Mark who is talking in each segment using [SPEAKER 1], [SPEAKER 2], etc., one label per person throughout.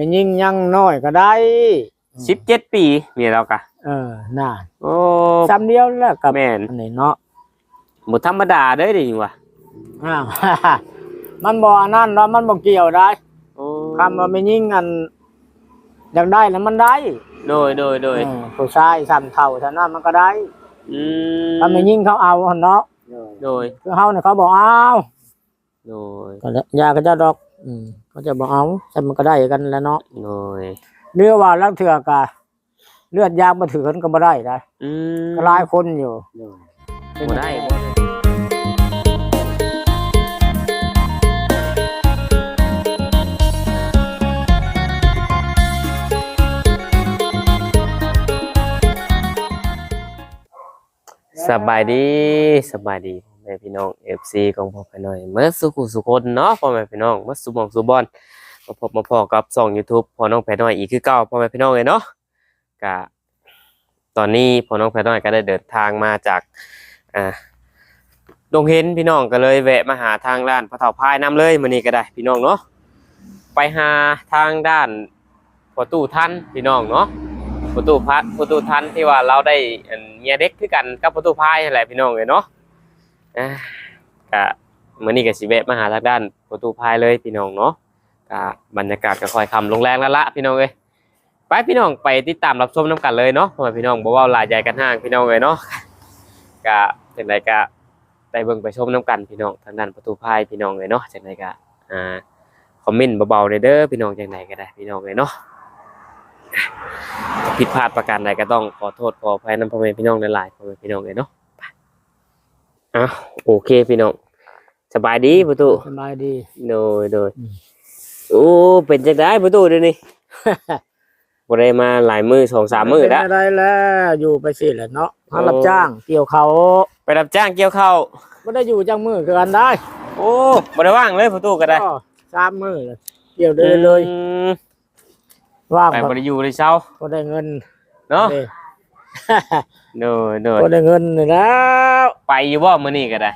[SPEAKER 1] เป็นยิ่งยังน้อยก็ได้
[SPEAKER 2] สิบเจ็ดปีเมียเรากะ
[SPEAKER 1] เออน่า
[SPEAKER 2] โอ้
[SPEAKER 1] ซ้ำเดียวแล้วกับ
[SPEAKER 2] แม่น
[SPEAKER 1] อันนี้เนาะ
[SPEAKER 2] บ่ธรรมดาเด้อดิว่ะ
[SPEAKER 1] อ้าวมันบ่อันนั่นเนาะมันบ่เกี่ยวได้
[SPEAKER 2] โอ้
[SPEAKER 1] คำว่าไม่ยิ่งอันอยากได้แล้วมันได้
[SPEAKER 2] โดยโดยโดย
[SPEAKER 1] เออผู้ชายซ้ำเท่าเท่านั้นมันก็ได้
[SPEAKER 2] อืม
[SPEAKER 1] ถ้าไม่ยิ่งเขาเอาหั่นเนาะ
[SPEAKER 2] โดย
[SPEAKER 1] คือเฮาเนี่ยเขาบอกเอา
[SPEAKER 2] โดย
[SPEAKER 1] ก็แล้วยาก็จะดอก อืม เขาจะบอกเอาแต่มันก็ได้กันแล้วเนาะ
[SPEAKER 2] โดย
[SPEAKER 1] เรือว่าลังเถื่อกะเลือดยางมาถือกันก็บ่ได้ได้
[SPEAKER 2] อืม
[SPEAKER 1] ก็หลายคนอยู่
[SPEAKER 2] บ่ได้บ่ได้สบายดีสบายดีพ่อแม่พี่น้อง FC ของพ่อพี่น้อยเมื่อสุขุสุคนเนาะพ่อแม่พี่น้องเมื่อสุหมองสุบอนมาพบมาพอกับช่อง YouTube พ่อน้องแพน้อยอีกคือเก่าพ่อแม่พี่น้องเลยเนาะกะตอนนี้พ่อน้องแพน้อยก็ได้เดินทางมาจากอ่าดงเห็นพี่น้องก็เลยแวะมาหาทางร้านพระเถาพายน้ำเลยมื้อนี้ก็ได้พี่น้องเนาะไปหาทางด้านประตูท่านพี่น้องเนาะประตูพัดประตูทันที่ว่าเราได้เมียเด็กคือกันกับประตูพายนั่นแหละพี่น้องเลยเนาะ อ่ากะมื้อนี้ก็สิแวะมาหาทางด้านประตูพายเลยพี่น้องเนาะกะบรรยากาศก็ค่อยคำลงแรงแล้วละพี่น้องเอ้ยไปพี่น้องไปติดตามรับชมน้ำกันเลยเนาะเพราะว่าพี่น้องบ่เว้าหลายใหญ่กันห่างพี่น้องเลยเนาะกะจังไดกะได้เบิ่งไปชมน้ำกันพี่น้องทางด้านประตูพายพี่น้องเลยเนาะจังไดกะอ่าคอมเมนต์เบาๆเด้อเด้อพี่น้องจังไดก็ได้พี่น้องเลยเนาะผิดพลาดประการใดก็ต้องขอโทษขออภัยนำพ่อแม่พี่น้องหลายๆพ่อแม่พี่น้องเลยเนาะ ไปอะโอเคพี่น้องสบายดีประตู
[SPEAKER 1] สบายดี
[SPEAKER 2] โดยโดย
[SPEAKER 1] อืม
[SPEAKER 2] โอ้เป็นจังได้ประตูเดี๋ยวนี้บ่ได้มาหลายมือสองสามมือแล้ว
[SPEAKER 1] เป็นอะไรแล้วอยู่ไปสิแหละเนาะหารับจ้างเกี่ยวเขา
[SPEAKER 2] ไปรับจ้างเกี่ยวข้าว
[SPEAKER 1] ไม่ได้อยู่จังมือคือกันได้
[SPEAKER 2] โอ้บ่ได้ว่างเลยประตูก็ได้
[SPEAKER 1] ก็สามมือเลยเกี่ยวเลยเลย
[SPEAKER 2] อืม
[SPEAKER 1] ว่าง
[SPEAKER 2] ไป
[SPEAKER 1] ก็
[SPEAKER 2] บ่ได้อยู่เลยเช้า
[SPEAKER 1] ก็ได้เงิน
[SPEAKER 2] เนาะ
[SPEAKER 1] เด้
[SPEAKER 2] โดยโดย
[SPEAKER 1] ก็ได้เงินนี่แล้ว
[SPEAKER 2] ไปอยู่บ่มื้อนี้ก็ได้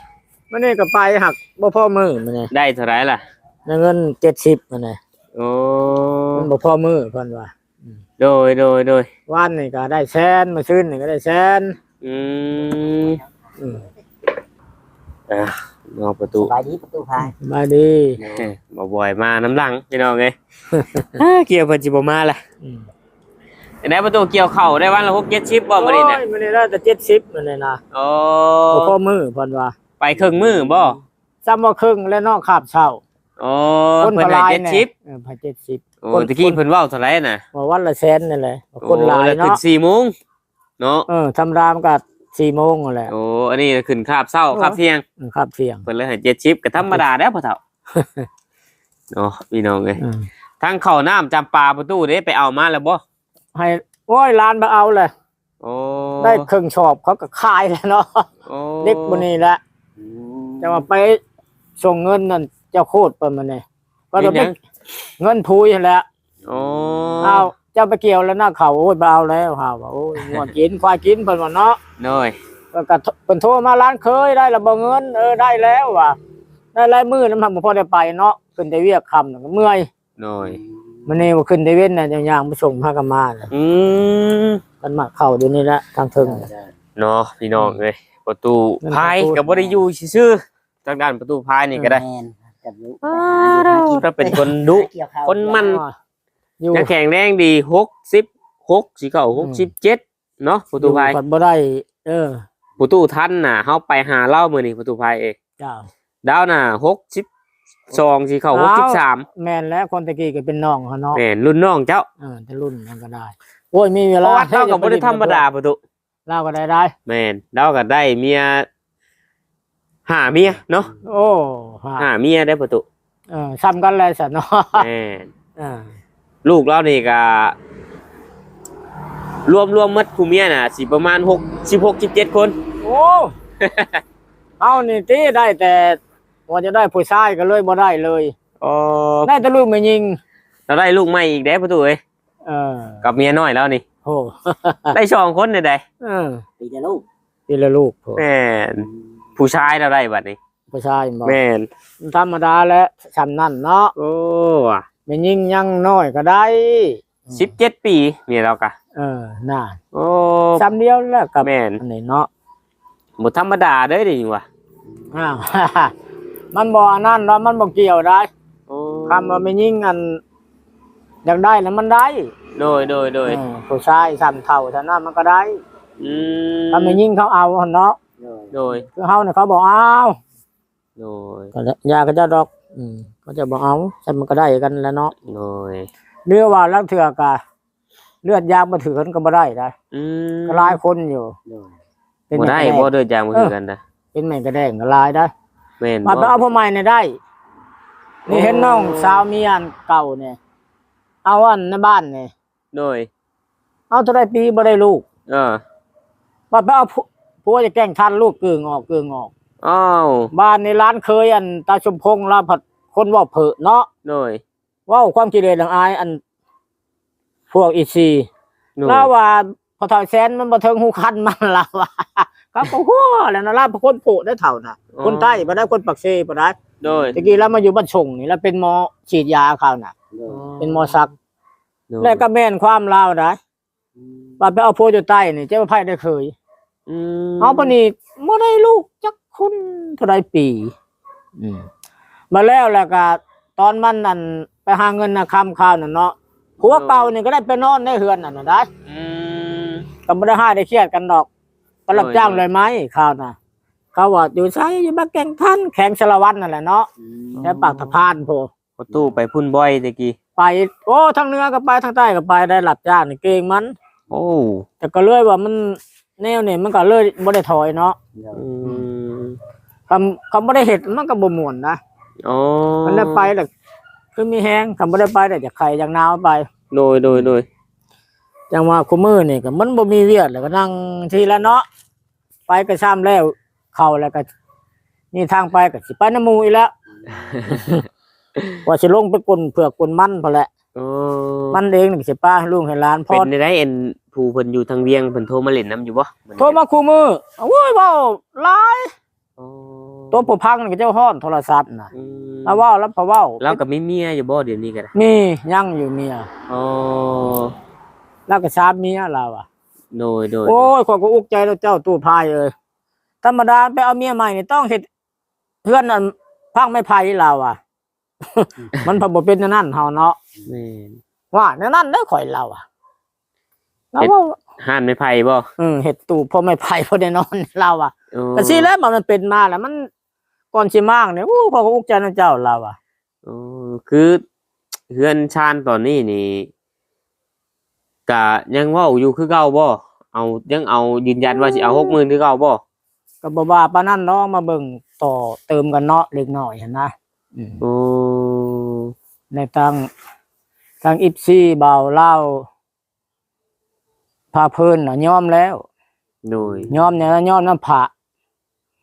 [SPEAKER 1] มันนี่ก็ไปหักบ่พอมือมันนี่
[SPEAKER 2] ได้เท่าไหร่ล่ะ
[SPEAKER 1] ได้เงินเจ็ดสิบมันนี่
[SPEAKER 2] โอ้
[SPEAKER 1] มันบ่พอมือเพิ่นว่า
[SPEAKER 2] โดยโดยโดย
[SPEAKER 1] วันนี่ก็ได้แสนมาซื้อนี่ก็ได้แสน
[SPEAKER 2] อืม
[SPEAKER 1] อะ
[SPEAKER 2] นอกประตู
[SPEAKER 3] สบายดีประตูพาย
[SPEAKER 1] สบายดี
[SPEAKER 2] บ่บ่อยมาน้ำลังพี่น้องเอ้ยอ่าเกี่ยวเพิ่นสิบ่มาล่ะ
[SPEAKER 1] อืม
[SPEAKER 2] ได้ประตูเกี่ยวเข่าได้วันละ6 7ชิปบ่มื้อนี้น่ะ
[SPEAKER 1] โอ้ยมันนี่ได้แต่เจ็ดสิบมันนี่นะ
[SPEAKER 2] โอ้
[SPEAKER 1] บ่พอมือเพิ่นว่า
[SPEAKER 2] ไปครึ่งมือบ่
[SPEAKER 1] ซ้ำว่าครึ่งและนอกขาบเช่า
[SPEAKER 2] โอ้เพิ่นให้7ชิป
[SPEAKER 1] เออพันเจ็ดสิบ
[SPEAKER 2] โอ้ตะกี้เพิ่นเว้าเท่าไหร่น่ะ
[SPEAKER 1] ว่าวันละแสนนี่แหละคนหลาย
[SPEAKER 2] โอ้แล้วขึ้น
[SPEAKER 1] เนาะ
[SPEAKER 2] 4โมงเนาะ
[SPEAKER 1] เออทำรามกับสี่โมงนั่นแหละ
[SPEAKER 2] โอ้อันนี้ขึ้นคาบเช้า
[SPEAKER 1] โอ้
[SPEAKER 2] คาบเที่ยง
[SPEAKER 1] อืมครับเที่ยง
[SPEAKER 2] เพิ่นเลยให้7ชิปก็ธรรมดาแล้วพ่อเฒ่าเนาะพี่น้องเอ้ย
[SPEAKER 1] อืม
[SPEAKER 2] ทางเข้าน้ำจำปาประตูเด้ไปเอามาแล้วบ่
[SPEAKER 1] ให้โอ้ยร้านมาเอาเลย
[SPEAKER 2] โอ้
[SPEAKER 1] ได้ครึ่งชอบเขาก็ขายแล้วเนาะ
[SPEAKER 2] โอ้
[SPEAKER 1] เด็กบนนี้แหละ
[SPEAKER 2] อืม
[SPEAKER 1] จะมาไปส่งเงินนั่นเจ้าโคตรเปิดมันนี่ก็จะ
[SPEAKER 2] เฮ็ดห
[SPEAKER 1] ไป
[SPEAKER 2] ยัง
[SPEAKER 1] เงินพูยนั่นแหละ
[SPEAKER 2] โอ้
[SPEAKER 1] เอาเจ้าไปเกี่ยวแล้วหน้าเขาโอ้ยเบเอาแล้วฮาว่าโอ้ยงวดกินควายกินเพิ่นว่าเนาะ
[SPEAKER 2] หน่อย
[SPEAKER 1] ก็กระทเพิ่นโทรมาร้านเคยได้ระเบเงินเออได้แล้วว่ะได้หลายมื้อนั้นมันบ่พอได้ไปเนาะขึ้นได้เวียกค่ำน่ะก็เมื่อย
[SPEAKER 2] หน่อย
[SPEAKER 1] มันนี่บ่ขึ้นได้เว้นน่ะย่างๆไปส่งพากันมาน่ะ
[SPEAKER 2] อืม
[SPEAKER 1] กันมาเข้าเดี๋ยวนี้ละทางเทิงน่ะ
[SPEAKER 2] เนาะพี่น้องเลยประตู
[SPEAKER 1] นั่น
[SPEAKER 2] พาย
[SPEAKER 1] ประตู
[SPEAKER 2] กับบริยูชื่อๆทางด้านประตูพายนี่ก็ได้
[SPEAKER 3] แม่นกับลูก
[SPEAKER 2] ถ้าเป็นคนดุ
[SPEAKER 3] เกี่ยวข้าว
[SPEAKER 2] คนมัน
[SPEAKER 1] อยู่
[SPEAKER 2] ยังแข็งแรงดีหกสิบหกสี่เก้าหกสิบเจ็ดเนาะประตูพาย
[SPEAKER 1] อยู่กันบ่ได้ เออ
[SPEAKER 2] ประตูทันน่ะเฮาไปหาเล่ามือนี่ประตูพายเอง
[SPEAKER 1] เจ้า
[SPEAKER 2] ดาวน่ะหกสิบ สองสี่เก้าหกสิบสาม
[SPEAKER 1] แม่นแล้วคนตะกี้ก็เป็นน้องเขาเนาะ
[SPEAKER 2] แม่นรุ่นน้องเจ้า
[SPEAKER 1] เออแต่รุ่นนั้นก็ได้ โอ้ยมีเว
[SPEAKER 2] เพ
[SPEAKER 1] ลา
[SPEAKER 2] ราะว่าเจ้ากับบริธรรมดาประตู
[SPEAKER 1] เล่าก็ได้ได้
[SPEAKER 2] แม่นดาวก็ได้เมียหาเมียเนาะ
[SPEAKER 1] โอ้ฮะ
[SPEAKER 2] หาเมียได้ประตู
[SPEAKER 1] เออซ้ำกันเลยสันเนาะ
[SPEAKER 2] แม่น
[SPEAKER 1] เออ
[SPEAKER 2] ลูกเรานี่ก็รวมรวมหมัดผู้เมียน่ะสิประมาณหกสิบหกสิบเจ็ดคน
[SPEAKER 1] โอ้เอานี่ตีได้แต่ ว่าจะได้ผู้ชายก็เลยบ่ได้เลย
[SPEAKER 2] อ๋อ
[SPEAKER 1] ได้แต่ลูกไม่ยิง
[SPEAKER 2] เราได้ลูกใหม่อีกเด้ประตูเอ้ย
[SPEAKER 1] เออ
[SPEAKER 2] กับเมียน้อยแล้วนี่
[SPEAKER 1] โอ้
[SPEAKER 2] ได้สองคนเลยได้
[SPEAKER 1] เออ
[SPEAKER 3] ปีเดียวลูก
[SPEAKER 1] ทีละลูกโห
[SPEAKER 2] แม่นผู้ชายเราได้บัดนี้
[SPEAKER 1] ผู้ชายบอก
[SPEAKER 2] แม่น
[SPEAKER 1] ธรรมดาแล้วซ้ำนั่นเนาะ
[SPEAKER 2] โอ้ว่ะ
[SPEAKER 1] ไม่ยิ่งยังน้อยก็ได้
[SPEAKER 2] สิบเจ็ดปีเมียเรากะ
[SPEAKER 1] เออน่า
[SPEAKER 2] โอ้
[SPEAKER 1] จำเดียวแล้วกับ
[SPEAKER 2] แม่น
[SPEAKER 1] อันนี้เนาะ
[SPEAKER 2] บ่ธรรมดาเด้อดิว่ะ
[SPEAKER 1] อ้าว มันบ่อันนั่นเนาะมันบ่เกี่ยวได้
[SPEAKER 2] โอ้
[SPEAKER 1] คำว่าไม่ยิ่งอันอยากได้แล้วมันได้
[SPEAKER 2] โดยโดยโดย
[SPEAKER 1] เออผู้ชายสามเท่าเท่านั้นมันก็ได้
[SPEAKER 2] อืม
[SPEAKER 1] ถ้าไม่ยิ่งเขาเอาเนาะ
[SPEAKER 3] โดย
[SPEAKER 2] โดย
[SPEAKER 1] คือเฮาเนี่ยเขาบอกเอา
[SPEAKER 2] โดย
[SPEAKER 1] ก็จะยาก็จะดอก อืมก็จะบอกเอาแต่มันก็ได้กันแหล้วเนาะ
[SPEAKER 2] โดย
[SPEAKER 1] เรือว่าลังเถื่อกะเลือดยางมาถือกันก็บ่ได้ได้
[SPEAKER 2] อืม
[SPEAKER 1] ก็หลายคนอยู่
[SPEAKER 3] โดย
[SPEAKER 1] เป็น
[SPEAKER 2] บ่
[SPEAKER 1] แม่
[SPEAKER 2] ได้
[SPEAKER 1] กระแด
[SPEAKER 2] บ่
[SPEAKER 1] ง
[SPEAKER 2] เดินจางบ่คือกันนะ
[SPEAKER 1] เป็นแม่กระแดงก็หลายได้
[SPEAKER 2] แม่น
[SPEAKER 1] มาไป
[SPEAKER 2] บ่
[SPEAKER 1] เอาพ่อใหม่เนี่ยได้ นี่เห็นน้องสาวเมียอันเก่าเนี่ยเอาอันในบ้านเนี่ย
[SPEAKER 2] โดย
[SPEAKER 1] เอาเท่าไรปีบ่ได้ลูก
[SPEAKER 2] เออ
[SPEAKER 1] มาไปเอาผัวผัวจะแกล้งทันลูกเกลืองออกเกลืองออก
[SPEAKER 2] อ้าว
[SPEAKER 1] บ้านในร้านเคยอันตาชมพงษ์ลาผัดคนเว่าเผอะเนาะ
[SPEAKER 2] โดย
[SPEAKER 1] เว่าความกิเลสหลังอายอัน พวกอีซี
[SPEAKER 2] โดย
[SPEAKER 1] ลาว่าพ อถอยแสนมันบ่เทิงหูคันมันลาว่าครับโอ้โหแล้วนะลาคนโผได้เท่าน่ะ คนใต้บ่ได้คนปักเซบ่ได้
[SPEAKER 2] โดย
[SPEAKER 1] ตะกี้เรามาอยู่บ้านชงนี่แล้วเป็นหมอฉีดยาเขาน่ะ
[SPEAKER 3] โดย
[SPEAKER 1] เป็นหมอซัก
[SPEAKER 2] โดย
[SPEAKER 1] แล้วก็แม่นความลาวได้ว่าไปเอาโพอยู่ใต้นี่เจ้าไพ่ได้เคย
[SPEAKER 2] อืม
[SPEAKER 1] เอาปานนี้บ่ได้ลูกจักคุณเท่าไรปีอืมมาแล้วแล้วก็ตอนมันนั่นไปหาเงินนะคำข้าวน่ะเนาะผัวเก่านี่ก็ได้ไปนอนในเฮือนนั่นน่ะได้
[SPEAKER 2] อืม
[SPEAKER 1] ก็บ่ได้ห้าได้เครียดกันดอกก็รับ
[SPEAKER 2] โอ้ย
[SPEAKER 1] จ้างเลยไหมข้าวน่ะเขาว่าอยู่ไสอยู่บ้านแก่งท่านแข่งสารวัตรนั่นแหละเนาะแค่ปากสะพานโพ
[SPEAKER 2] ประตูไปพุ่นบ่อยตะกี้
[SPEAKER 1] ไป โอ้ทางเหนือก็ไปทางใต้ก็ไปได้รับจ้างนี่เก่งมัน
[SPEAKER 2] โอ้
[SPEAKER 1] แต่ก็เลยว่ามันแนวนี่มันก็เลยบ่ได้ถอยเนาะ
[SPEAKER 3] โดย
[SPEAKER 2] อืม
[SPEAKER 1] คำคำบ่ได้เฮ็ดมันก็บ่ม่วนนะ
[SPEAKER 2] อ๋อ
[SPEAKER 1] มันได้ไปแหละคือมีแฮงคำบ่ได้ไปแต่จะไข่อย่างนาวไป
[SPEAKER 2] โดยโดยโดย
[SPEAKER 1] จังว่าคุมือนี่ก็มันบ่มีเวียดแล้วก็นั่งทีละเนาะไปก็ซ้ำแล้ว เข้าแล้วก็ นี่ทางไปก็สิไปน้ำหมูอีกแล้ว ว่าสิลงไปกลนเผือกกลนมันพอแหละ
[SPEAKER 2] โอ้
[SPEAKER 1] มันเองนี่ก็สิป้าให้ลุงให้หลานพ
[SPEAKER 2] เป็
[SPEAKER 1] อน
[SPEAKER 2] ได้เอ็นผู้เพิ่นอยู่ทางเวียงเพิ่นโทรมาเล่นน้ำอยู่บ่
[SPEAKER 1] โทรมาคู่มือโอ้ยเว้าหลาย
[SPEAKER 2] โอ้
[SPEAKER 1] ตัวผู้พังนี่ก็เจ้าฮ้อนโทรศัพท์น่ะ
[SPEAKER 2] อืม
[SPEAKER 1] แล้วเว้าแล้วพอเว้า
[SPEAKER 2] เราก็มีเมียอยู่บ่เดี๋ยวนี้ก็ได้
[SPEAKER 1] มียังอยู่เมีย
[SPEAKER 2] โอ้
[SPEAKER 1] แล้วก็ชามเมียเราอะ
[SPEAKER 2] โดยโดย
[SPEAKER 1] โอ้ยขอยก็อุกใจแล้วเจ้าตู้พายเอ้ยธรรมดาไปเอาเมียใหม่นี่ต้องเฮ็ดเพื่อนอันพังไม่ไผเราอะ มันพอบ่เป็นอันนั่นเฮาเนาะ
[SPEAKER 2] แม่น
[SPEAKER 1] ว่าแนวนั่นได้อข่อยเราอะเรา
[SPEAKER 2] เฮ็ด
[SPEAKER 1] ว่า
[SPEAKER 2] ห่านไม้ไผ่บ่
[SPEAKER 1] อืมเฮ็ดตู้พอไม่ไผพอได้นอนเราอะ
[SPEAKER 2] โอ้
[SPEAKER 1] ก็สิแล้วมันเป็นมาแล้วมันก่อนสิมากเนี่ยโอ้ขอยก็อุกใจนะเจ้าเราอะ
[SPEAKER 2] โอ้คือเฮือนชานตอนนี้นี่ ก็ยังเว้าอยู่คือเก่าบ่เอายังเอายืนยันว่าสิเอา60,000คือเก่าบ่
[SPEAKER 1] ก็บ่ว่าปานนั้นเนาะมาเบิ่งต่อเติมกันเนาะเล็กน้อยหั่นนะอืม
[SPEAKER 2] โอ้
[SPEAKER 1] ในทางทางอิปซีเบาเล่าพาเพิ่นน่ะยอมแล้ว
[SPEAKER 2] โดย
[SPEAKER 1] ยอมเนี่ยยอมน้ำพระ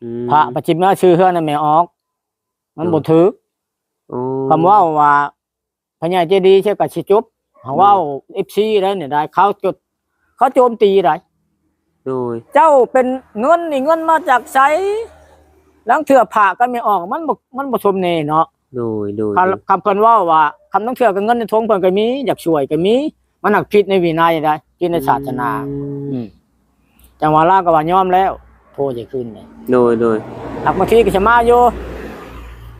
[SPEAKER 2] อืม
[SPEAKER 1] พระปัจจิมชื่อเฮือนน่ะไม่ออก มันบ่ถือ
[SPEAKER 2] โอ้
[SPEAKER 1] คำว่าว่าพญาเจดีย์ใช่กับสิจุบ เขาว่าอิปซีได้เนี่ยได้ เขาจุด เขาโจมตีได้
[SPEAKER 2] โดย
[SPEAKER 1] เจ้าเป็นเงินนี่เงินมาจากไสหลังเถื่อผ่าก็ไม่ออกมันบ่มันบ่ชมเนเนาะ
[SPEAKER 2] โดยโดย
[SPEAKER 1] คำคำเพิ่นว่าว่าคำต้องเถื่อกับเงินในทงเพิ่นก็มีอยากช่วยก็มี มันหนักผิดในวินัยได้ผิดในศาสนาอืมจังหวะลาก็ว่ายอมแล้วโทรจะขึ้นเนี่ย
[SPEAKER 2] โดยโดย
[SPEAKER 1] หักบางทีก็จะมาอยู่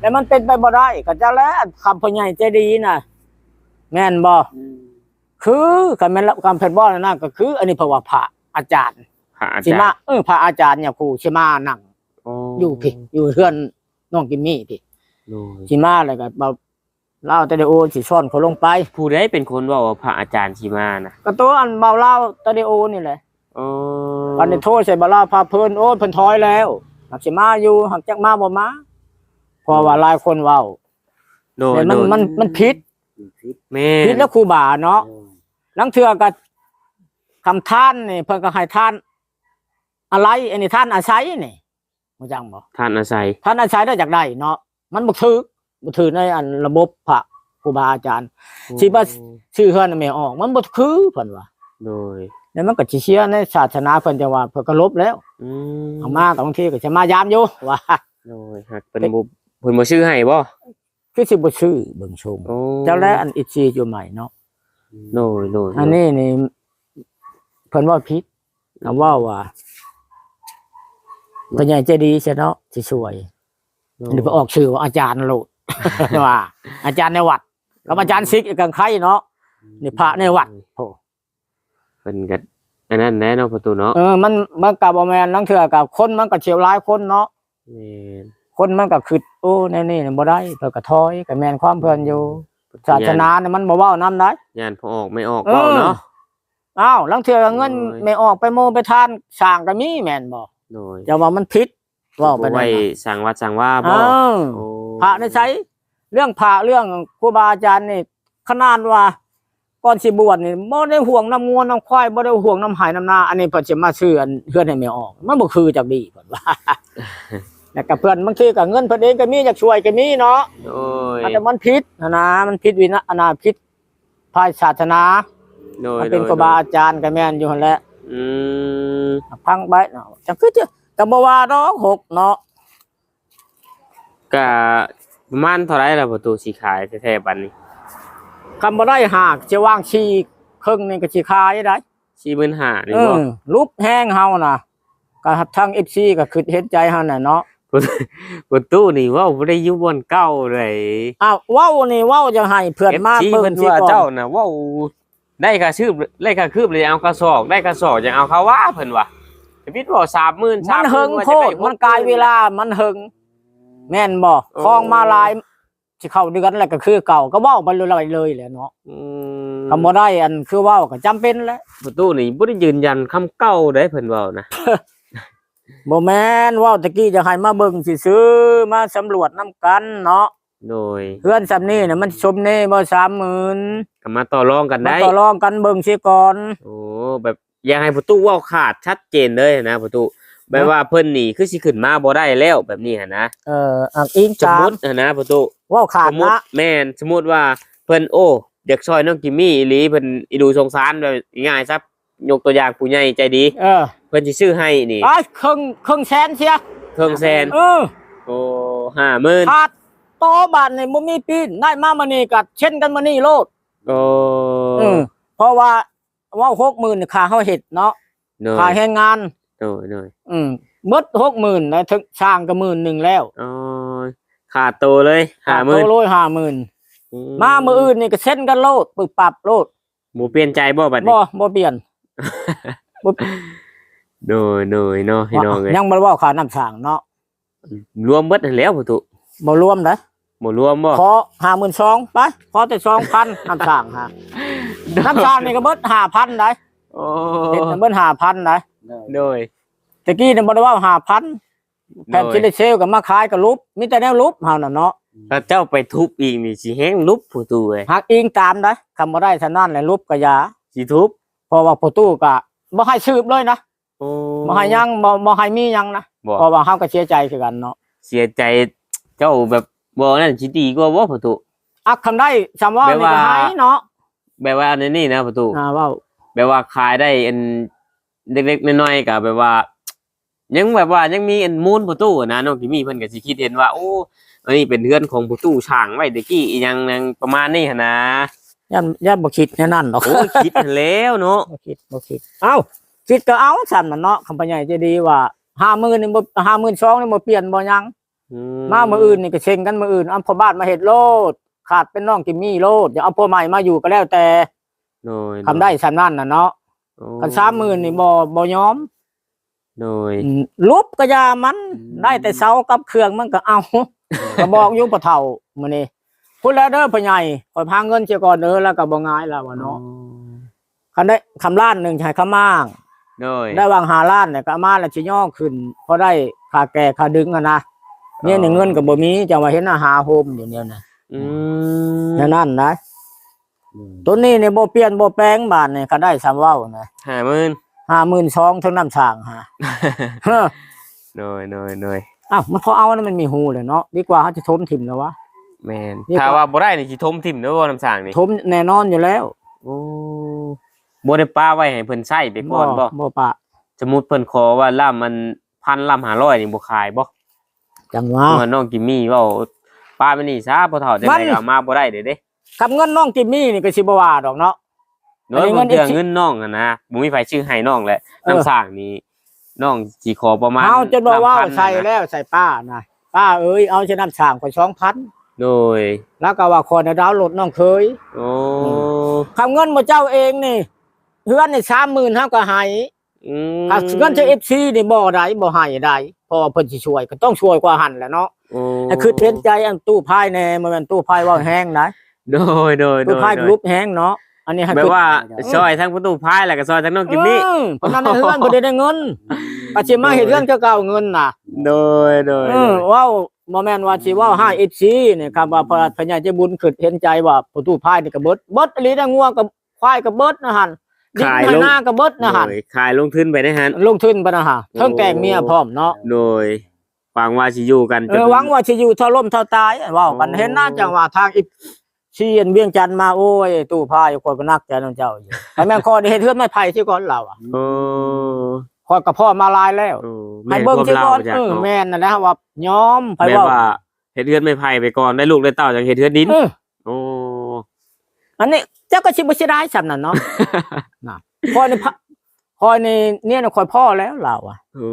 [SPEAKER 1] แต่มันเป็นไปบ่ได้ก็จะแล้วคำพ่อใหญ่ใจดีน่ะ แม่นบ่คือคำแม่นคำเพิ่นบ่นั่นนะก็คือ อันนี้เพราะว่าพระอาจารย์
[SPEAKER 2] พระอา
[SPEAKER 1] สิ
[SPEAKER 2] จาร
[SPEAKER 1] มา
[SPEAKER 2] ย์
[SPEAKER 1] เออพระอาจารย์เนี่ยครูสิมานั่ง
[SPEAKER 2] โอ้
[SPEAKER 1] อยู่พี่อยู่เฮือนน้องกิมมี่พี่
[SPEAKER 2] โดย
[SPEAKER 1] สิมาแล้วก็เบาเล่าแต่เดโอสิซ่อนเขาลงไป
[SPEAKER 2] ผู้ใดเป็นคนเว่าว่าพระอาจารย์ชีมานะ
[SPEAKER 1] ก็ตัวอันเบาเล่าแต่เดโอนี่แหละ
[SPEAKER 2] โอ้
[SPEAKER 1] วันนี้โทษใส่เบาเล่าพาเพิ่นโอ้ยเพิ่นถอยแล้วหักสิมาอยู่หักจักมาบ่มาเพราะว่าหลายคนเว้า
[SPEAKER 2] โดย
[SPEAKER 1] แต่มัน
[SPEAKER 2] โดย
[SPEAKER 1] มันมันผิด
[SPEAKER 3] พิษ
[SPEAKER 2] แม่
[SPEAKER 1] ผิดแล้วครูบาเนาะ
[SPEAKER 3] โดย
[SPEAKER 1] ลังเทื่อก็คำท่านนี่เพิ่นก็ให้ท่าน อะไรอันนี้ท่านอาศัยนี่บ่จังบ่
[SPEAKER 2] ท่านอาศัย
[SPEAKER 1] ท่านอาศัยได้จากใดเนาะมันบ่ถือบ่ถือในอันระบบพระครูบาอาจารย์ สิบ่ชื่อเฮือนน่ะไม่ออก มันบ่คือเพิ่นว่า
[SPEAKER 2] โดย
[SPEAKER 1] แล้วมันก็สิเชื่อในศาสนาเพิ่นจะว่าเพิ่นก็ลบแล้ว
[SPEAKER 2] อืม
[SPEAKER 1] เอามาก็บางทีก็จะมายามอยู่ว่า
[SPEAKER 2] โดยหักเป็นบุเพิ่นบ่ชื่อให้บ่
[SPEAKER 1] คือสิบ่ซื้อเบิ่งชม
[SPEAKER 2] โอ้
[SPEAKER 1] เจ้าแล้วอันอีซีอยู่ใหม่เนาะ
[SPEAKER 2] โดยโดย
[SPEAKER 1] อันนี้นี่เพิ่นว่าผิดคำว่าว่าพญาใจดีใช่เนาะสิช่วยหรือไปออกชื่อว่าอาจารย์โลด ว่า อาจารย์ในวัดกับอาจารย์ซิกกังไข่เนาะนี่พระในวัดโอ้
[SPEAKER 2] เพิ่นก็อันนั้นแน่เนาะประตูเนาะ
[SPEAKER 1] เออมันมันกับบ่แม่นลังเถื่อกับคนมันก็เฉียวหลายคนเนาะ
[SPEAKER 2] แม่น
[SPEAKER 1] คนมันก็คิดโอ้แนวนี่บ่ได้เพิ่นก็ถอยก็แม่นความเพิ่นอยู่ศาสนาเนี่ยมันบ่เว้านำได้
[SPEAKER 2] ย่านพอออกไม่ออก
[SPEAKER 1] เออ
[SPEAKER 2] เว้าเนาะ
[SPEAKER 1] อ้าวลังเถื่อเงิน
[SPEAKER 2] โอ้ย
[SPEAKER 1] ไม่ออกไปโมไปทานสร้างก็มีแม่นบ่
[SPEAKER 2] โดย
[SPEAKER 1] อย่าว่ามันผิดเว้าไป
[SPEAKER 2] บ่
[SPEAKER 1] นั่น
[SPEAKER 2] ไว้
[SPEAKER 1] น่ะ
[SPEAKER 2] สั่งวัดสั่งว่าบ่
[SPEAKER 1] อ้าว
[SPEAKER 2] โอ้
[SPEAKER 1] พระในใช้เรื่องพระเรื่องครูบาอาจารย์นี่ขนาดว่าก่อนสิบวชนี่บ่ได้ห่วงน้ำงัวน้ำควายบ่ได้ห่วงน้ำหายน้ำนา อันนี้เพิ่นสิมาซื้ออันเพื่อนให้ไม่ออก มันบ่คือจักดีเพิ่นว่า แล้วก็เพื่อนบางทีก็เงินเพิ่นเองก็มีอยากช่วยก็มีเนาะ
[SPEAKER 2] โอ้ย
[SPEAKER 1] แต่มันผิดนะนะมันผิดวินะอนาผิดภายศาสนา
[SPEAKER 2] โดย
[SPEAKER 1] มันเป็น
[SPEAKER 2] โดย
[SPEAKER 1] ครูบาอาจารย์ก็แม่นอยู่หั่นแหละ
[SPEAKER 2] อืม
[SPEAKER 1] พังไปเนาะจังคือจะก็บ่ว่าดอกหกเนาะ
[SPEAKER 2] ก็ประมาณเท่าไหร่ล่ะประตูสิขายแท้ๆบัดนี้
[SPEAKER 1] คำบ่ได้หากจะวางชีครึ่งนี่ก็สิขายได้
[SPEAKER 2] 45,000นี่
[SPEAKER 1] เอ
[SPEAKER 2] บ่
[SPEAKER 1] อรูปแห้งเฮาน่ะก็ทาง FC ก็คือเห็นใจเฮาน่ะเนาะ
[SPEAKER 2] ประตูนี่เว้าบ่ได้อยู่บนเก่าเลย
[SPEAKER 1] อ้าวเว้านี่เว้าจะให้เพื่อนมา
[SPEAKER 2] FC
[SPEAKER 1] เบิ่
[SPEAKER 2] เพิ่
[SPEAKER 1] ง
[SPEAKER 2] น
[SPEAKER 1] สิ
[SPEAKER 2] ว่า
[SPEAKER 1] ก่อ
[SPEAKER 2] เจ้านน่ะเว้าได้ค่าชืบได้ค่าคืบเลยเอากระสอบได้กระสอบยังเอาเขาว่าเพิ่นว่าแต่พี่บอก30,000
[SPEAKER 1] มันเฮิง
[SPEAKER 2] 30,000ว่า
[SPEAKER 1] โค
[SPEAKER 2] จะได้
[SPEAKER 1] ตรมันกลายเวลามันเฮิงแม่นบ่
[SPEAKER 2] โอ้
[SPEAKER 1] คลองมาลายสิเข้าเดือนแล้วก็คือเก่าก็เว้าไปเลยเลยแหละเนาะ
[SPEAKER 2] อืม
[SPEAKER 1] คำบ่ได้อันคือเว้าก็จำเป็นแหล้ว
[SPEAKER 2] ประตูนี่บ่ได้ยืนยันคำเก่าได้เพิ่นเว้านะ
[SPEAKER 1] บ่แม่นเว้าตะกี้จะให้มาเบิ่งซื่อๆมาสำรวจนํกันเนาะ
[SPEAKER 2] โดย
[SPEAKER 1] เพื่อนซำนี้น่ะมันชมเน่บ่30,000
[SPEAKER 2] ก็มาต่อรองกัน
[SPEAKER 1] มา
[SPEAKER 2] ได้
[SPEAKER 1] ต่อรองกันเบิ่งสิก่อน
[SPEAKER 2] โอ้แบบอยากให้ประตูเว้าขาดชัดเจนเลยนะประตูแบบว่าเพิ่นนี่คือสิขึ้นมาบ่ได้แล้วแบบนี้หั่นนะ
[SPEAKER 1] เอ่ออ้างอิง
[SPEAKER 2] สม
[SPEAKER 1] ตาม
[SPEAKER 2] มุติหั่นนะประตู
[SPEAKER 1] เว้าขา
[SPEAKER 2] ส
[SPEAKER 1] ด
[SPEAKER 2] มมุติ
[SPEAKER 1] นะ
[SPEAKER 2] แม่นสมมุติว่าเพิ่นโอ้อยากช่วยน้องกิมมี่อีหลีเพิ่นอีดูสงสารแบบง่ายๆซะ ยกตัวอย่างผู้ใหญ่ใจดี
[SPEAKER 1] เออ
[SPEAKER 2] เพิ่นสิซื้อให้นี่
[SPEAKER 1] ไอ้ครึ่งครึ่งแสนเสีย
[SPEAKER 2] เครื่องแซน
[SPEAKER 1] เออ
[SPEAKER 2] โอ้50,000
[SPEAKER 1] ขาดโตบานนี่บ่มีปีนได้มามานี่ก็เช่นกันมานี่โลด
[SPEAKER 2] โอ้
[SPEAKER 1] เออเพราะว่าเว่า60,000นี่ค่าเฮาเฮ็ดเนาะ
[SPEAKER 2] โดย
[SPEAKER 1] ค่าแรงงาน
[SPEAKER 2] โดยโดย
[SPEAKER 1] อืมหมด60,000นะถึงสร้างก็หมื่นหนึงแล้ว
[SPEAKER 2] อ๋อขาดโตเลย
[SPEAKER 1] ค่า
[SPEAKER 2] 50,000
[SPEAKER 1] โตโลย50,000มามื้ออื่นนี่ก็เช่นกันโลดปึกปรับโลด
[SPEAKER 2] หมูเปลี่ยนใจบ่บัด
[SPEAKER 1] บ่
[SPEAKER 2] นี้
[SPEAKER 1] บ่เปลี่ยนบ่
[SPEAKER 2] โดยโดยเนาะพี่น้องเอ้ย
[SPEAKER 1] ยังบ่ได้เว้าค่าน้ำสร้างเนาะ
[SPEAKER 2] รวมเบิดนั่นแหล้วประตู
[SPEAKER 1] บ่รวมนะ
[SPEAKER 2] บ่รวมบ่
[SPEAKER 1] ขอ52,000ไปขอแต่2,000น้ำสร้างฮะน้ำสร้างนี่ก็เบิด5,000ได้
[SPEAKER 2] โอ้
[SPEAKER 1] เฮ็ดน่ะเบิด5,000ได้
[SPEAKER 2] โดย
[SPEAKER 1] ตะกี้เนี่ยบ่ได้ว่าห้าพันแผ่น
[SPEAKER 2] โดย
[SPEAKER 1] ซิลิเซลกับมาขายกับลุบมีแต่แนวลุบเฮาน่ะเนาะ
[SPEAKER 2] ถ้าเจ้าไปทุบอีกนี่สิแห้งลุบประตูเอ้ย
[SPEAKER 1] หักอิงตามได้คำบ่ได้ฉะนั้นแหละลุบก็อยา
[SPEAKER 2] สิทุบ
[SPEAKER 1] เพราะว่าประตูก็บ่ให้สืบเลยนะ
[SPEAKER 2] โอ้
[SPEAKER 1] บ่ให้ยังบ่บ่ให้มียังนะ
[SPEAKER 2] บ่
[SPEAKER 1] เพราะว่าเฮาก็เสียใจคือกันเนาะ
[SPEAKER 2] เสียใจเจ้าแบบบ่นั่นสิดีกว่าบ่ประตู
[SPEAKER 1] อักคำได้จำว่า
[SPEAKER 2] แปล
[SPEAKER 1] นี่
[SPEAKER 2] ว่า
[SPEAKER 1] ก็ให้เนาะ
[SPEAKER 2] แบบว่าอันนี้นะประตู
[SPEAKER 1] อ่าเว้า
[SPEAKER 2] แบบว่าขายได้อันเล็กๆน้อยๆก็แบบว่า ยังแบบว่ายังมีอันมูลประตูอะนะน้องกิมี่เพิ่นก็สิคิดเห็นว่า โอ้อันนี้เป็นเรือนของประตูช่างไว้ตะกี้อีหยังนั่นประมาณนี้หั่นนะ
[SPEAKER 1] ย่านย่านบ่คิดแน่นั่นดอก
[SPEAKER 2] โอ้ยคิดหั่นแล้วเนาะ
[SPEAKER 1] บ่คิดบ่คิด เอ้าคิดก็เอาซั่นน่ะเนาะคำปัญญาจะดีว่า50,000นี่บ่52,000นี่บ่เปลี่ยนบ่ยัง
[SPEAKER 2] อื
[SPEAKER 1] มามื้ออื่นนี่ก็เช็งกันมื้ออื่นเอาพ่อบ้านมาเฮ็ดโลด ขาดเป็นน้องกิมมี่โลดอย่าเอาพ่อใหม่มาอยู่ก็แล้วแต่
[SPEAKER 2] โดย
[SPEAKER 1] ทำได้สำนั่นน่ะเนาะ
[SPEAKER 2] โอ้
[SPEAKER 1] กันสามหมื่นนี่บ่บ่ยอม
[SPEAKER 2] โดย
[SPEAKER 1] อืมลุบก็อยามัน
[SPEAKER 2] อืม
[SPEAKER 1] ได้แต่เสากับเครื่องมันก็เอาก็บอกอยู่ปะเฒ่ามื้อนี้ พูดแล้วเด้อพ่อใหญ่ขอยพาเงินเสียก่อนเด้อแล้วก็บ่ง่ายแล้วว่าเนาะคันได้คำล้านหนึงให้เขามาง
[SPEAKER 2] โดย
[SPEAKER 1] ได้วางหาล้านเนี่ยก็เอามาแล้วสิย่อขึ้นพอได้ค่าแก่ค่าดึงอะนะเนี่ยนี่เงินก็บ่มีจะว่าเห็นอาหาโฮมอยู่เนี่ยนะ
[SPEAKER 2] อืม
[SPEAKER 1] แค่นั้นนะตัวนี้นี่บ่เปลี่ยนบ่แปลงบาทนี่ก็ได้ซ้ำเว้านะ
[SPEAKER 2] ห้าหมื่น
[SPEAKER 1] 52,000ทั้งน้ำสร้างฮะเฮ้อ
[SPEAKER 2] โดยโดยโดย
[SPEAKER 1] อ้าวมันพอเอาแล้วมันมีหูเลยเนาะดีกว่าเขาจะทมถิ่มแล้ววะ
[SPEAKER 2] แมน
[SPEAKER 1] นี่ก็
[SPEAKER 2] ถ้าว่าบ่ได้นี่สิทมทิ่มเด้อบ่น้ำสร้างนี่
[SPEAKER 1] ทมแน่นอนอยู่แล้ว
[SPEAKER 2] โอ้บ่ได้ป้าไว้ให้เพิ่นใช้ไปก่อนบ่
[SPEAKER 1] บ่ปะ
[SPEAKER 2] สมมุติเพิ่นขอว่าล่ามมันพันล่าม500นี่บ่ขายบ่
[SPEAKER 1] จังว่า
[SPEAKER 2] เพราะว่าน้องกิมมี่เว้าไปป้าไปนี่ซะบ่เฒ่าจัง
[SPEAKER 1] มัน
[SPEAKER 2] ไดก็เอามาบ่ได้เด้เด้
[SPEAKER 1] คำเงินน้องจิมมี่นี่ก็สิบ่ว่าดอกเนาะ
[SPEAKER 2] น้อย
[SPEAKER 1] อันนี้
[SPEAKER 2] เงิน
[SPEAKER 1] เงิน
[SPEAKER 2] เดือน
[SPEAKER 1] FC
[SPEAKER 2] เงินน้องอะนะบ่มีไผชื่อให้น้องแหละ
[SPEAKER 1] เออ
[SPEAKER 2] น้ำสร้างนี่น้องสิขอประมาณ
[SPEAKER 1] เอาจนบอกว่า
[SPEAKER 2] 3,000
[SPEAKER 1] ใส่
[SPEAKER 2] นะ
[SPEAKER 1] แล้วใส่ป้านะป้าเอ้ยเอาชนะสามไปสองพัน
[SPEAKER 2] โดย
[SPEAKER 1] แล้วก็ว่าคนดาวน์โหลดน้องเคย
[SPEAKER 2] โอ้
[SPEAKER 1] คำเงินมาเจ้าเองนี่เฮือนนี่สามหมื่นเท่าก็ให้
[SPEAKER 2] อืม
[SPEAKER 1] ถ้าเงินจะเอฟซีนี่บ่ได้บ่ให้ได้เพอเพิ่นสิช่วยก็ต้องช่วยกว่าหันแหละเนาะ
[SPEAKER 2] โอ้
[SPEAKER 1] แต่คือเห็นใจอันตู้พายแน่มันเป็นตู้พายเว่าแห้งนะ
[SPEAKER 2] โดยโดยโด
[SPEAKER 1] ตู้
[SPEAKER 2] ย
[SPEAKER 1] พาย
[SPEAKER 2] โด
[SPEAKER 1] ก
[SPEAKER 2] ย
[SPEAKER 1] รุ๊ปแห้งเนาะอันนี้ให้
[SPEAKER 2] แปลว่า
[SPEAKER 3] เออ
[SPEAKER 2] ซอยทั้งประตูพายแล้วก็ซอยทั้งน้องกิมมี่
[SPEAKER 1] เออเพราะนั้นในเฮือนบ่ได้ได้เงินปัจจิมาเฮ็ดเรื่องเจ้าเก่าเงินน่ะ
[SPEAKER 2] โดยโดย
[SPEAKER 1] เออเว้า บ่แม่นว่าสิเว้าให้ FC นี่ครับว่าพระพญาเจ้าบุญขึ้นเห็นใจว่าประตูพายนี่ก็เบิดเบิดอีหลีได้งัวกับควายก็เบิดนะหั่นดิน
[SPEAKER 2] ขาย
[SPEAKER 1] ให้
[SPEAKER 2] ลง
[SPEAKER 1] หน้าก็เบิดนะหั่น
[SPEAKER 2] โดยขายลงทุนไปได้ฮัน
[SPEAKER 1] ลงทุนไปนะฮะเทิงแกงเมียพร้อมเนาะ
[SPEAKER 2] โดยหวังว่าสิอยู่กัน
[SPEAKER 1] เออหวังว่าสิอยู่เท่าล่มเท่าตายเว้ากันเห็นหน้าจังว่าทางอีเชียนเวียงจันทน์มาโอ้ย ตู้พายคนก็นักใจน้องเจ้าอยู่แต่แม่งคอได้เฮ็ดเฮือนไม้ไผ่ที่ก่อนเราอะ
[SPEAKER 2] โอ้
[SPEAKER 1] คอยกับพ่อมาลายแล้ว
[SPEAKER 2] โอ้
[SPEAKER 1] ให้เบิ่ง
[SPEAKER 2] ควา
[SPEAKER 1] ที่
[SPEAKER 2] ม
[SPEAKER 1] ก่อน
[SPEAKER 2] จาก
[SPEAKER 1] เออ
[SPEAKER 2] เนาะ
[SPEAKER 1] แม่นนั่นแหละว่ายอมไผ
[SPEAKER 2] แม่น
[SPEAKER 1] เว้า
[SPEAKER 2] ว่าเฮ็ดเฮือนไม่ไผ่ไปก่อนได้ลูกได้เต้าจากเฮ็ดเฮือนดิน
[SPEAKER 1] เออ
[SPEAKER 2] โอ้
[SPEAKER 1] อันนี้เจ้าก็สิบ่สิได้สำนั่นเนาะน่ะคอยในพะคอยในเนี่ยน่ะคอยพ่อแล้วเราอะ
[SPEAKER 2] โอ้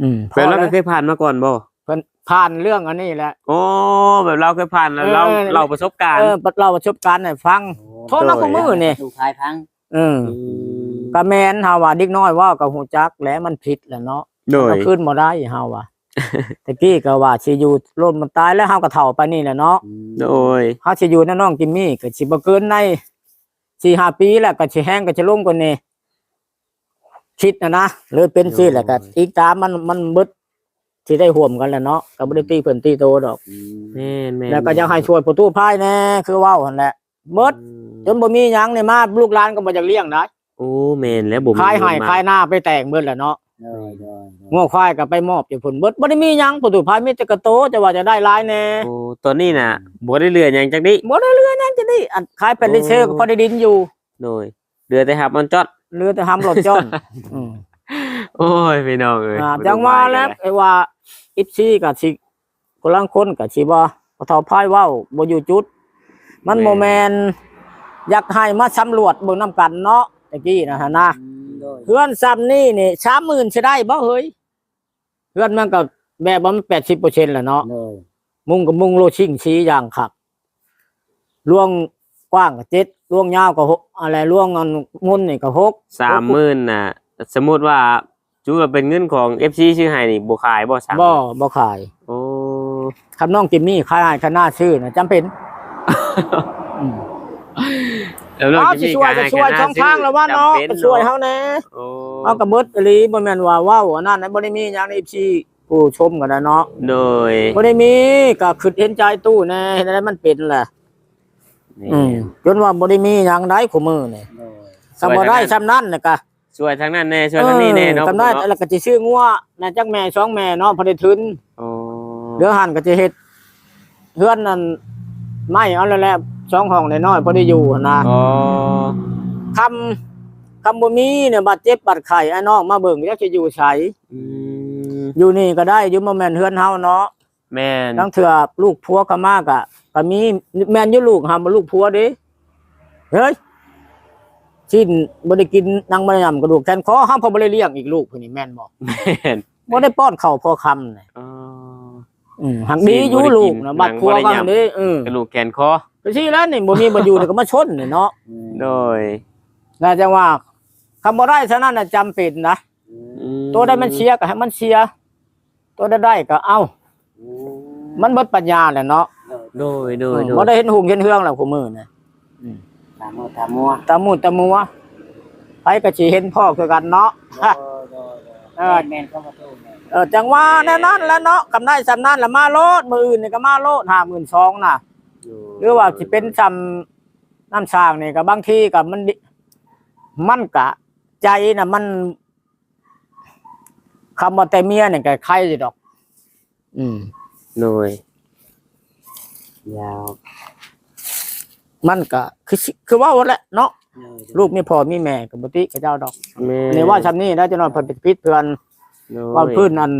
[SPEAKER 1] อืม
[SPEAKER 2] แปลว่า
[SPEAKER 1] พ่อ
[SPEAKER 2] เรา
[SPEAKER 1] แล้ว
[SPEAKER 2] เคยผ่านมาก่อนบ่
[SPEAKER 1] เพิ่นผ่านเรื่องอันนี้แหละ
[SPEAKER 2] โอ้แบบเราเคยผ่านแล้ว
[SPEAKER 1] เออ
[SPEAKER 2] เราเราประสบการณ์
[SPEAKER 1] เออเราประสบการณ์ให้ฟังโทษนะกูมือนี่
[SPEAKER 3] ตู้พายพัง
[SPEAKER 1] อืมก็แม่นเฮาว่าเด็กน้อยเว่าก็ฮู้จักแหล้วมันผิดแหละเนาะ
[SPEAKER 2] โดย
[SPEAKER 1] ก็ขึ้นบ่ได้เฮาว่าตะกี้ก็ว่าสิอยู่ร่มมันตายแล้วเฮาก็เฒ่าไปนี่แหละเนาะ
[SPEAKER 2] โดย
[SPEAKER 1] เฮาสิอยู่ในน้องกิมมี่ก็สิบ่เกินใน4-5ปีแล้วก็สิแห้งก็จะลงกว่านี้คิดนะนะเลยเป็นสิแหละก็อีกตามมันมันเบิดสิได้ห่วมกันแหละเนาะก็บ่ได้ตีเพิ่นตีโตดอก
[SPEAKER 2] แม่นแม่น
[SPEAKER 1] แล้วก็ยังให้ช่วยประตูพายแน่คือเว้าหั่นแหละเบิดจนบ่มีหยังนี่มาลูกหลานก็บ่อยากเลี้ยงได้
[SPEAKER 2] โอ้แม่นแล้วบ่มี
[SPEAKER 1] ขายให้
[SPEAKER 2] เงินม
[SPEAKER 1] ขายหน้าไปแต่งเบิดแหละเนาะ
[SPEAKER 3] โดยโดยโดย
[SPEAKER 1] ง้อควายก็ไปมอบอยู่พุ่นเบิดบ่ได้มีหยังประตูพายมีแต่กระโตจะว่าจะได้หลายแน่
[SPEAKER 2] โอ้ตอนนี้น่ะบ่ได้เรือหยังจักดิ
[SPEAKER 1] บ่ได้เรือนั่นจะได้อันขายเป็นลิเซอร์ก็พอได้ดินอยู่
[SPEAKER 2] โดยเรือแต่หับมันจอด
[SPEAKER 1] เรือแต่ทำรถจ้อนอืม
[SPEAKER 2] โอ้ยพี่น้องเอ้ย
[SPEAKER 1] อ่าจังว่าแล้วไอ้ว่าอิซีก็สิกำลังคนก็สิบ่พอเฒ่าพายเว้าบ่อยู่จุด มันบ่แม่นอยากให้มาสำรวจเบิ่งนํกันเนาะตะกี้นะฮะนะ
[SPEAKER 3] อืมโด ย
[SPEAKER 1] เฮือนซ้ำนี่นี่30,000สิได้บ่เฮ้ยเฮือนมันก็แบบว่ามัน80%แหละเนาะ
[SPEAKER 3] โดย
[SPEAKER 1] มุงกับมุงโลชิงชี้อย่างขับล่วงกว้างกับเจ็ดล่วงยาวกับหกอะไรล่วงอันมุนนี่กับหก
[SPEAKER 2] สามหมื่นน่ะ สมมุติว่าจูว่าเป็นเงินของ FC ชื่อให้นี่บ่ขายบ่สั่ง
[SPEAKER 1] บ่บ่ขาย
[SPEAKER 2] โอ้
[SPEAKER 1] คำน้องจิมมี่ขายให้ขนาดชื่อนะจำเป็นอืม
[SPEAKER 2] แล้วน้อง
[SPEAKER 1] เอา
[SPEAKER 2] จะ
[SPEAKER 1] สิ
[SPEAKER 2] มี
[SPEAKER 1] ช่วย
[SPEAKER 2] การ
[SPEAKER 1] ก็
[SPEAKER 2] ให้
[SPEAKER 1] ช่วย
[SPEAKER 2] คณะ
[SPEAKER 1] ช่องทางแล้วว่า
[SPEAKER 2] จำ
[SPEAKER 1] เนาะ
[SPEAKER 2] ป็
[SPEAKER 1] ก็ช่วยเฮาแน่
[SPEAKER 2] โอ้
[SPEAKER 1] เอากระเบิดอีหลีบ่แม่นว่าเว้าอันนั้นนะบ่ได้มีหยังในที่ผู้ชมกันนะเนาะ
[SPEAKER 2] โดย
[SPEAKER 1] บ่ได้มีก็คิดเห็นใจตู้แน่เห็นอะไรมันเป็นแหละ
[SPEAKER 2] นี่
[SPEAKER 1] อืมจนว่าบ่ได้มีหยังได้คู่มือนี่
[SPEAKER 3] โดย
[SPEAKER 1] สมบ่ได้ซำนั้นน่ะก็
[SPEAKER 2] ช่วยทั้งนั้นแน่ช่วยทั้งนี้แน่เนาะ
[SPEAKER 1] ออจำได้
[SPEAKER 2] เนาะ
[SPEAKER 1] แล้วก็จะชื่องัวนะจักแม่สองแม่เนาะพอได้ทุน
[SPEAKER 2] โอ้
[SPEAKER 1] เดือหันก็จะเฮ็ดเฮือนนั่นไม่เอาแล้วแหละ สองห้องน้อยๆพอได้อยู่นะ
[SPEAKER 2] อ๋อ
[SPEAKER 1] คำคำบ่มีเนี่ยบาดเจ็บบาดไข้ไอ้น้องมาเบิ่งอยากจะอยู่ไส
[SPEAKER 2] อืม
[SPEAKER 1] อยู่นี่ก็ได้อยู่บ่แม่นเฮือนเฮาเนาะ
[SPEAKER 2] แม่น
[SPEAKER 1] ทั้งเถื่อลูกผัวก็มากอะก็มีแม่นอยู่ลูกหาบ่ลูกผัวเด้เฮ้ยชิ้นบ่ได้กินนางบ่ได้ยำกระดูกแขนคอห้ามพอบ่ได้เลี้ยงอีกลูกผู้นี้แม่นบ่
[SPEAKER 2] แม่น
[SPEAKER 1] บ่ได้ป้อนข้าวพอคำน่ะ
[SPEAKER 2] อ๋อ
[SPEAKER 1] อืมหักดีอยู่ลูกนะบัดครัวก็หักดีเออก
[SPEAKER 2] ระดูกแขนคอ
[SPEAKER 1] ไปที่แล้วนี่บ่มีบ่อยู่นี่ก็มาชนนี่เนาะ
[SPEAKER 3] อืม
[SPEAKER 2] โดย
[SPEAKER 1] น่าจะว่าคำบ่ได้ฉะนั้นน่ะจำเป็นนะ
[SPEAKER 3] อื
[SPEAKER 2] อื
[SPEAKER 3] ม
[SPEAKER 1] ตัวได้มันเชียร์ก็ให้มันเชียร์ตัวได้ได้ก็เอา
[SPEAKER 3] อื
[SPEAKER 1] มันเบิดปัญญาแหละเนาะ
[SPEAKER 3] โดย
[SPEAKER 2] โดยโดยโด
[SPEAKER 1] บ่
[SPEAKER 2] ย
[SPEAKER 1] ได้เห็นหุงเห็นเฮืองแล้วผู้มือน่ะ
[SPEAKER 3] ตามมัวตามมัว
[SPEAKER 1] ตามูตามัวไปก็สิเห็นพ่อคือกันเนาะ
[SPEAKER 3] โด
[SPEAKER 1] ฮะ
[SPEAKER 3] ยโดย
[SPEAKER 1] เออ
[SPEAKER 3] แม่นเข้ามาตู้แม่น
[SPEAKER 1] เออจังว่าแน่นอนแล้วเนาะกำได้ซำนั้นละมาโลดมื้ออื่นนี่ก็มาโลด52,000น่ะ หรือว่าสิเป็นจำน้ำสร้างนี่ก็บางทีก็มันดิมันกะใจน่ะมันคำว่าแต่เมียเนี่ยก็ใครสิดอก อืม
[SPEAKER 2] โดย
[SPEAKER 3] ยาว
[SPEAKER 1] มันก็คือสิคือว่าวันแหละเนาะ
[SPEAKER 3] โดย
[SPEAKER 1] ลูกมีพ่อมีแม่กับบุติกับเจ้าดอก
[SPEAKER 2] แม่
[SPEAKER 1] อันนี้ว่าชำนี้แล้วจะนอนเพิ่นเป็นพิษเพื่อน
[SPEAKER 2] โดย
[SPEAKER 1] ว่าพื้นอัน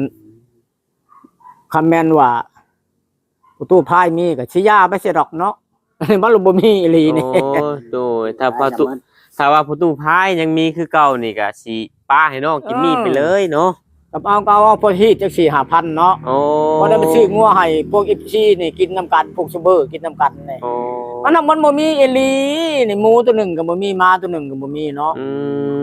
[SPEAKER 1] คำแมนว่า ประตูพายมีก็สิยาไปเสียดอกเนาะ มันลบ่มีอีหลีนี่
[SPEAKER 2] โอ้โดยถ้าพอตุถ้าว่าประตูพายยังมีคือเก่านี่ก็สิป้าให้น้องกินมีไปเลยเนาะ
[SPEAKER 1] กับเอาก็เอาเอาพอฮีดจัก4 5,000เนาะ
[SPEAKER 2] โอ้
[SPEAKER 1] พอได้ไปซื้องัวให้พวก FC นี่กินน้ำกันพวกซูเบอร์กินน้ำกันนี่
[SPEAKER 2] โอ้
[SPEAKER 1] มันน่ะมันบ่มีอีหลีนี่หมูตัวหนึงก็บ่มีม้าตัวหนึงก็บ่มีเนาะ
[SPEAKER 2] อื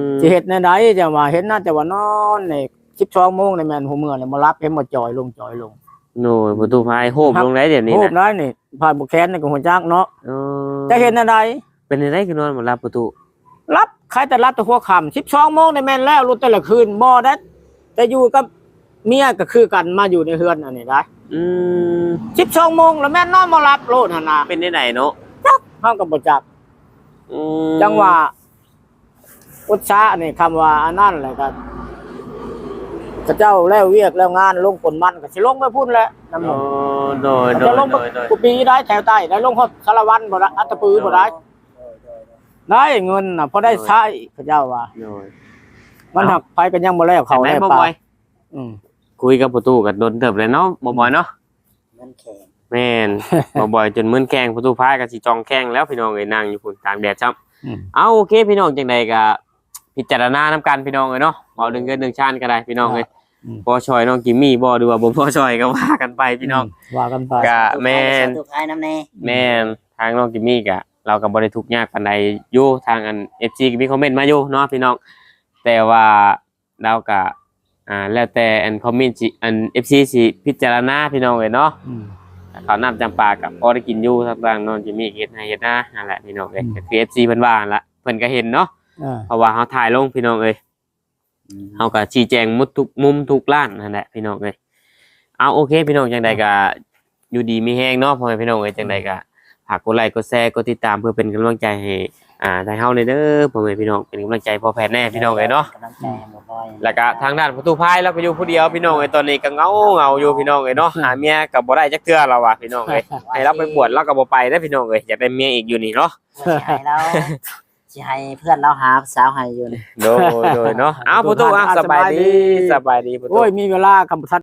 [SPEAKER 2] ม
[SPEAKER 1] สิเฮ็ดแนวใดจะว่าเห็นน่าจะว่านอนนี่12โมงนี่แม่นหัวเมื่อนี่บ่รับเห็นบ่จอยลงจอยลง
[SPEAKER 2] โน่ยประตูพายโหบลงได้เดี๋ยวนี้
[SPEAKER 1] โหบ
[SPEAKER 2] นะ
[SPEAKER 1] ได้นี่ผ่านบ่แค้นนี่ก็หัวจักเนาะ
[SPEAKER 2] เออ
[SPEAKER 1] จะเห็นแนวใด
[SPEAKER 2] เป็นอะไรคือนอนบ่รับประตู
[SPEAKER 1] รับใครแต่รับแต่หัวค่ำ12โมงนี่แม่นแล้วรู้แต่ละคืนบ่ได้แต่อยู่กับเมียก็คือกันมาอยู่ในเฮือนอันนี้ได้
[SPEAKER 2] อืม
[SPEAKER 1] 12โมงแล้วแม่นนอนบ่รับโลดหั่นน่ะ
[SPEAKER 2] เป็นได้ไหนเนาะ
[SPEAKER 1] เฮาก็บ่จัก
[SPEAKER 2] อืม
[SPEAKER 1] จังว่าอุตสาหนี่คำว่าอันนั้นแหละก็ พระเจ้าแล้วเวียกแล้วงานลงคนมันก็สิลงไปพุ่นแหละน้ำหน
[SPEAKER 2] โอ้
[SPEAKER 1] อง
[SPEAKER 2] โดยโด
[SPEAKER 1] จะ
[SPEAKER 2] ย
[SPEAKER 1] ลง
[SPEAKER 2] โดยโดย
[SPEAKER 1] กูปีได้แถวใต้ได้ลงฮอดสารวันบ่ได้อัตตปือบ่ได้ได้เงินน่ะพอได้ใช้พระเจ้าว่า
[SPEAKER 2] โดย
[SPEAKER 1] มันหักไปกันยังบ่แล้วเขา
[SPEAKER 2] ไหน
[SPEAKER 1] แล้ว
[SPEAKER 2] บ่
[SPEAKER 1] ป่า
[SPEAKER 2] บ่อย
[SPEAKER 1] อืม
[SPEAKER 2] คุยกับประตูกับโดนเติบเลยเนาะบ่บ่อยเนาะ
[SPEAKER 3] มันแข็ง
[SPEAKER 2] แม่น บ่บ่อยจนมึนแข้งประตูพายก็สิจองแข้งแล้วพี่น้องเอ้ยนั่งอยู่พุ่นตากแดดครับ
[SPEAKER 1] อืม
[SPEAKER 2] เอาโอเคพี่น้องจังใดก็พิจารณานํกันพี่น้องเอ้ยเนาะเอาเรื่องเงินเรื่องชานก็ได้พี่น้องเอ้ย
[SPEAKER 1] อืม
[SPEAKER 2] พอชอยน้องกิมมี่บ่หรือว่าบ่พอชอยก็ว่ากันไปพี่น้อง
[SPEAKER 1] ว่ากันไป
[SPEAKER 2] ก็แม่น
[SPEAKER 3] ตัวพายน้ำแน่
[SPEAKER 2] แม่นทางน้องกิมมี่ก็เราก็บ่ได้ทุกข์ยากปานใดอยู่ทางอัน FC ก็มีคอมเมนต์มาอยู่เนาะพี่น้อง แต่ว่าเราก็อ่าแล้วแต่อันคอมเมนต์สิอัน FC สิพิจารณาพี่น้องเอ้ยเนาะ
[SPEAKER 1] อืม
[SPEAKER 2] เขาวนำจำปากับพอได้กินอยู่ทางด้านนอนจิมีเฮ็ดให้เฮ็ดหน้านั่นแหละพี่น้องเอ้ย
[SPEAKER 1] อืม
[SPEAKER 2] ก็คือ FC เพิ่นว่านั่นละเพิ่นก็เห็นเนาะ
[SPEAKER 1] อ่า
[SPEAKER 2] เพราะว่าเฮาถ่ายลงพี่น้องเอ้ย เฮาก็ชี้แจงหมดทุกมุมทุกล้านนั่นแหละพี่น้องเอ้ยเอาโอเค พี่น้องจังใดก็อยู่ดีมีแฮงเนาะพ่อแม่พี่น้องเอ้ยจังใดก็ฝากกดไลค์กดแชร์กดติดตามเพื่อเป็นกำลังใจให้อ่าทางเฮาเลยเด้อพ่อแม่พี่น้องเป็นกำลังใจพอแพทย์แน่พี่น้องเอ้ยเนาะ
[SPEAKER 3] กำลังใจให้บ่บ่อย
[SPEAKER 2] แล้วก็ทางด้านประตูพายเราก็อยู่ผู้เดียวพี่น้องเอ้ยตอนนี้ก็เหงาเหงาอยู่พี่น้องเอ้ยเนาะหาเมียก็บ่ได้จักเทื่อเราว่ะพี่น้องเอ้ยให้เราไปบวชเราก็บ่ไปได้อพี่น้องเอ้ยอยากได้เมียอีกอยู่นี่เนาะ
[SPEAKER 3] สิให้เรา สิให้เพื่อนเราหาสาวให้อยู่นี่
[SPEAKER 2] โดยโดยเนาะ เอาประตูอะสบายดีสบายดีประตู
[SPEAKER 1] โอ้ยมีเวลาคำทัด